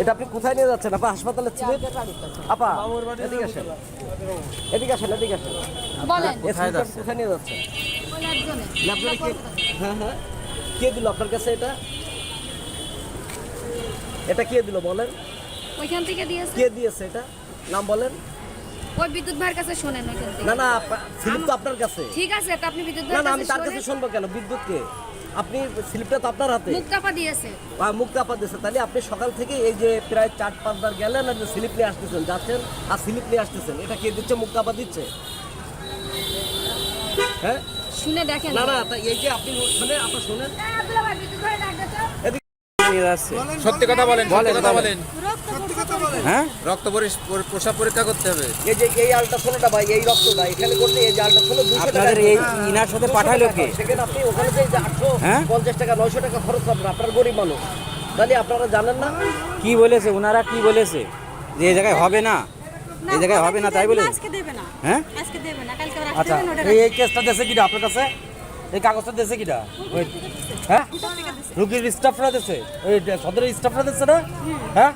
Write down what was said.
এটা আপনি কোথায় নিয়ে যাচ্ছেন? আপা হাসপাতালে ছিলেন? আপা এদিকে আসেন। এদিকে আসেন এদিকে আসেন। কোথায় নিয়ে যাচ্ছেন? আপনার কে হ্যাঁ হ্যাঁ। কে দিল আপনার কাছে এটা? এটা কে দিল বলেন। ওইখান থেকে দিয়েছে? কে দিয়েছে এটা? নাম বলেন। ওই বিদ্যুৎ ভাইয়ের কাছে শোনেন না না তো আপনার কাছে। ঠিক আছে তো আপনি বিদ্যুৎ না আমি তার কাছে শুনব কেন? বিদ্যুৎকে আপনি স্লিপটা তো আপনার হাতে। মুক্তাপা দিয়েছে। বা মুক্তি দিয়েছে। তাহলে আপনি সকাল থেকে এই যে প্রায় চার পাঁচবার গেলেন আর স্লিপ নিয়ে আসতেছেন যাচ্ছেন আর স্লিপ নিয়ে আসতেছেন এটা কে দিচ্ছে? মুক্তাপা দিচ্ছে? হ্যাঁ? শুনে দেখেন। না না এই যে আপনি শুনে আপনার শুনেন। এদিকে সত্যি কথা বলেন সত্যি কথা বলেন। হ্যাঁ? রক্ত পরিস- পরীক্ষা করতে হবে। এই যে এই আলট্রাসোনোটা ভাই এই রক্তটা এখানে করলে এই যে আলট্রাসোনো দুশো আপনাদের এই ইনার সাথে পাঠালো কে? সেখানে আপনি ওখানে যে আটশো? পঞ্চাশ টাকা নয়শো টাকা খরচ আপনার গরিব মানুষ। তাহলে আপনারা জানেন না? কি বলেছে? ওনারা কি বলেছে? যে এই জায়গায় হবে না? এই জায়গায় হবে না তাই বলে আজকে দেবে না। হ্যাঁ? আজকে দেবে না কালকে আবার আচ্ছা এই কেসটা দেশে কিটা আপনার কাছে? এই কাগজটা দেশে কিটা? হ্যাঁ? রুগীর স্টাফরা দেশে ওই সদরের স্টাফরা দেশে না? হ্যাঁ?